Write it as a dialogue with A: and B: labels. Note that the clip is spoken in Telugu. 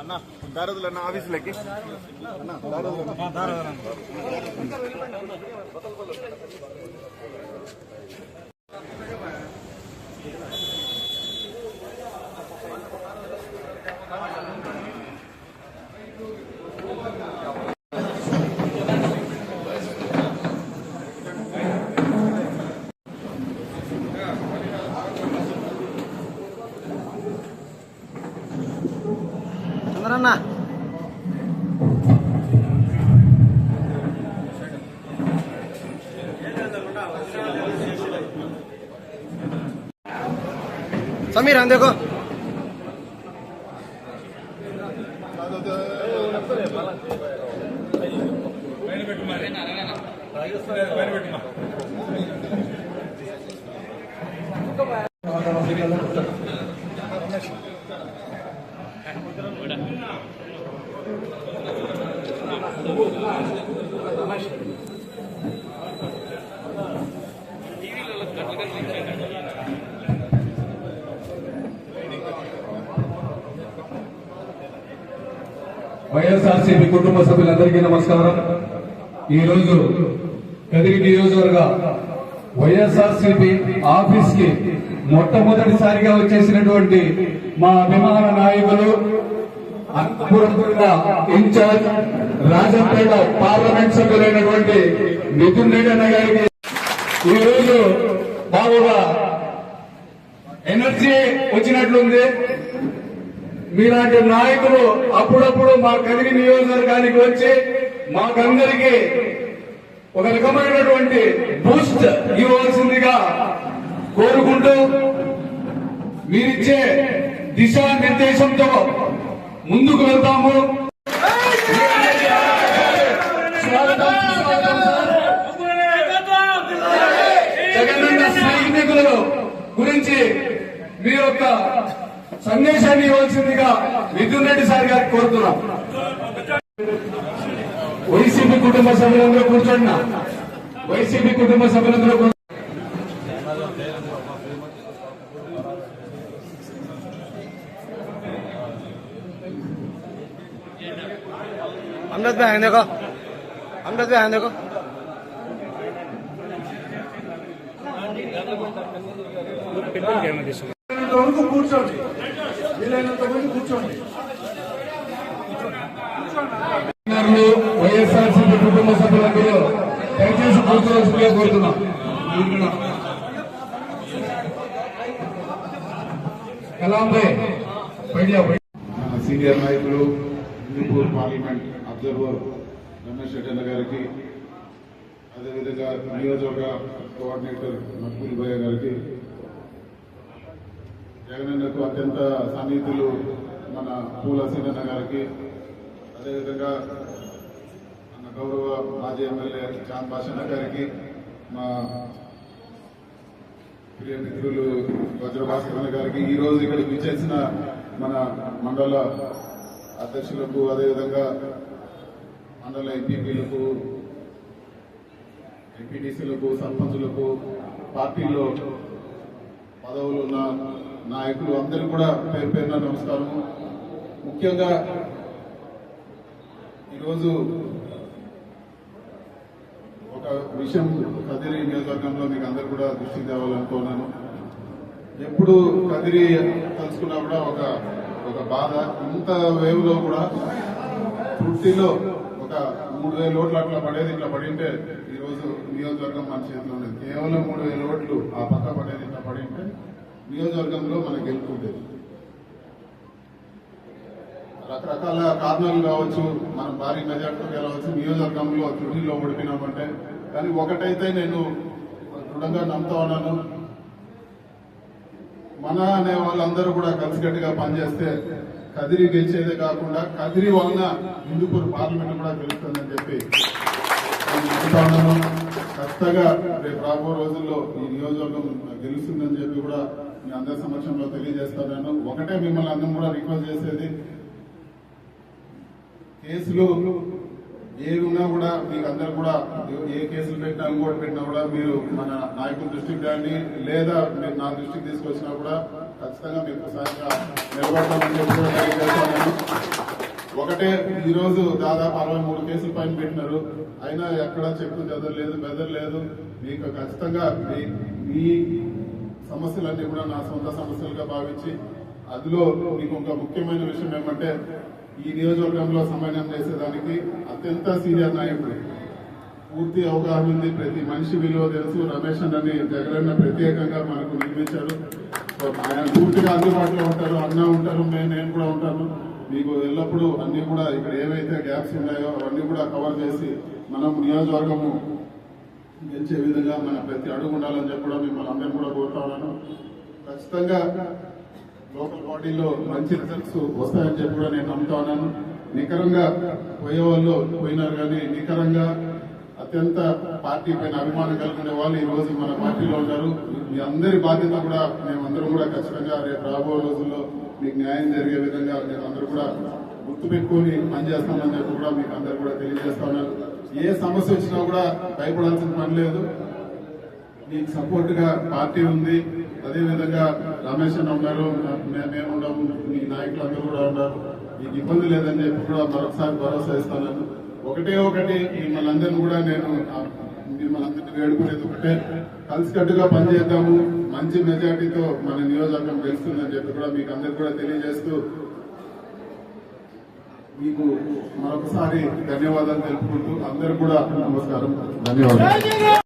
A: అన్నా దారదులు అన్న ఆఫీసులకి అన్న समीर
B: हम देखो Thank you.
C: వైఎస్ఆర్సీపీ కుటుంబ సభ్యులందరికీ నమస్కారం. ఈ రోజు కదిరి నియోజకవర్గ వైఎస్ఆర్సీపీ ఆఫీస్కి మొట్టమొదటిసారిగా వచ్చేసినటువంటి మా అభిమాన నాయకులు అనంతపురం ఇన్ఛార్జ్ రాజంపేట పార్లమెంట్ సభ్యులైనటువంటి నితిన్ రెడ్డి అన్న గారికి ఈ రోజు ఎనర్జీ వచ్చినట్లుంది. మీలాంటి నాయకులు అప్పుడప్పుడు మా కదిరి నియోజకవర్గానికి వచ్చి మాకందరికి ఒక రకమైనటువంటి బూస్ట్ ఇవ్వాల్సిందిగా కోరుకుంటూ మీరిచ్చే దిశానిర్దేశంతో ముందుకు వెళ్తాము. సందేశాన్ని ఇవ్వాల్సిందిగా మిథున్ రెడ్డి సార్ గారికి కోరుతున్నాం. వైసీపీ కుటుంబ సభ్యులందరూ కూర్చోండి నా. వైసీపీ కుటుంబ సభ్యులందరూ
B: భాయ్ అందేకో అమృత్ భాయ్ అందేకో
D: వీలైనంత వరకు కూర్చోండి. వీలైనంత వరకు కూర్చోండి.
C: వైఎస్ఆర్సీపీ కుటుంబ సభ్యులందరూ దయచేసి కూర్చోవలసిందిగా కోరుతున్నాం.
E: సీనియర్ నాయకులు హిందూపూర్ పార్లమెంట్ అబ్జర్వర్ రమేష్ రెడ్డి గారికి అదేవిధంగా నియోజకవర్గ కోఆర్డినేటర్ మక్బూల్ భయ్య గారికి గారికి అత్యంత సన్నిహితులు మన పూల సీనన్న గారికి అదేవిధంగా మన గౌరవ మాజీ ఎమ్మెల్యే చాంద్ భాషన్న గారికి మా ప్రియ మిత్రులు వజ్రభాస్కరణ గారికి ఈ రోజు ఇక్కడికి విచ్చేసిన మన మండల అధ్యక్షులకు అదేవిధంగా మండల ఎంపీపీలకు ఎంపీటీసీలకు సర్పంచులకు పార్టీలో పదవులు ఉన్న నాయకులు అందరూ కూడా పేరు పేరున నమస్కారం ముఖ్యంగా ఈరోజు ఒక విషయం కదిరి నియోజకవర్గంలో మీకు అందరు కూడా దృష్టికి తేవాలనుకున్నాను. ఎప్పుడు కదిరి తలుచుకున్నా కూడా ఒక ఒక బాధ. ఇంత వేవ్లో కూడా పుట్టిలో ఒక మూడు వేల ఓట్లు అట్లా పడేది ఇట్లా పడింటే ఈరోజు నియోజకవర్గం మన చేతిలో ఉండేది కేవలం మూడు వేల ఓట్లు ఆ పక్క పడేది ఇట్లా పడింటే నియోజకవర్గంలో మనం గెలుపుకుండేది రకరకాల కారణాలు కావచ్చు మనం భారీ మెజార్టీతో గెలవచ్చు నియోజకవర్గంలో త్రుటిలో ఓడిపోయినామంటే కానీ ఒకటైతే నేను దృఢంగా నమ్ముతా ఉన్నాను. మన అనే వాళ్ళందరూ కూడా కలిసికట్టుగా పనిచేస్తే కదిరి గెలిచేదే కాకుండా కదిరి వలన హిందూపూర్ పార్లమెంట్ కూడా గెలుస్తుందని చెప్పి నేను ఉన్నాను ఖచ్చితంగా రేపు రాబో రోజుల్లో ఈ నియోజకవర్గం గెలుస్తుందని చెప్పి కూడా మీ అందరి సమక్షంలో తెలియజేస్తున్నాను ఒకటే మిమ్మల్ని అందరం కూడా రిక్వెస్ట్ చేసేది కేసులు ఏవి ఉన్నా కూడా మీకు అందరు కూడా ఏ కేసులు పెట్టినా ఇంకోటి పెట్టినా కూడా మీరు మన నాయకుల దృష్టికి రండి లేదా మీరు నా దృష్టికి తీసుకొచ్చినా కూడా ఖచ్చితంగా మీకు సహాయంగా నిలబడతామని చెప్పి కూడా ఒకటే ఈరోజు దాదాపు అరవై మూడు కేసులు పైన పెట్టినారు. అయినా ఎక్కడ చెప్పు చదవలేదు బెదరలేదు మీకు ఖచ్చితంగా మీ- సమస్యలన్నీ కూడా నా సొంత సమస్యలుగా భావించి అందులో మీకు ఒక ముఖ్యమైన విషయం ఏమంటే ఈ నియోజకవర్గంలో సమన్వయం చేసేదానికి అత్యంత సీనియర్ నాయకుడు. పూర్తి అవగాహన ఉంది. ప్రతి మనిషి విలువ తెలుసు. రమేష్ అన్నని జగన్ ప్రత్యేకంగా మనకు నిర్మించారు ఆయన పూర్తిగా అందుబాటులో ఉంటారు. అన్న ఉంటారు. నేను కూడా ఉంటాను. మీకు ఎల్లప్పుడూ అన్నీ కూడా ఇక్కడ ఏవైతే గ్యాప్స్ ఉన్నాయో అవన్నీ కూడా కవర్ చేసి మనం నియోజకవర్గము గెలిచే విధంగా మన ప్రతి అడుగు ఉండాలని చెప్పి కూడా మిమ్మల్ని అందరినీ కూడా కోరుతా ఉన్నాను. ఖచ్చితంగా లోకల్ బాడీలో మంచి రిజల్ట్స్ వస్తాయని చెప్పి కూడా నేను నమ్ముతా ఉన్నాను. నికరంగా పోయే వాళ్ళు పోయినారు కానీ నికరంగా అత్యంత పార్టీ పైన అభిమానం కలిగిన వాళ్ళు ఈ రోజు మన పార్టీలో ఉన్నారు. మీ అందరి బాధ్యత కూడా మేమందరం కూడా ఖచ్చితంగా రేపు రాబో రోజుల్లో మీకు న్యాయం జరిగే విధంగా మేమందరూ కూడా గుర్తు పెట్టుకొని పనిచేస్తామని చెప్పి కూడా మీకు అందరు కూడా తెలియజేస్తా ఉన్నారు. ఏ సమస్య వచ్చినా కూడా భయపడాల్సిన పని లేదు. మీకు సపోర్ట్గా పార్టీ ఉంది. అదేవిధంగా రమేష్ అన్న ఉన్నారు. మేము ఉన్నాము. మీ నాయకులందరూ కూడా ఉన్నారు. మీకు ఇబ్బంది లేదని చెప్పి కూడా మరొకసారి భరోసా ఇస్తాను. ఒకటే ఒకటి మిమ్మల్ని కూడా నేను మిమ్మల్ని వేడుకునేది ఒకటే. కలిసికట్టుగా పనిచేద్దాము. మంచి మెజార్టీతో మన నియోజకవర్గం గెలుస్తుందని చెప్పి కూడా మీకు అందరికి కూడా తెలియజేస్తూ మీకు మరొకసారి ధన్యవాదాలు తెలుపుకుంటూ అందరూ కూడా నమస్కారం. ధన్యవాదాలు.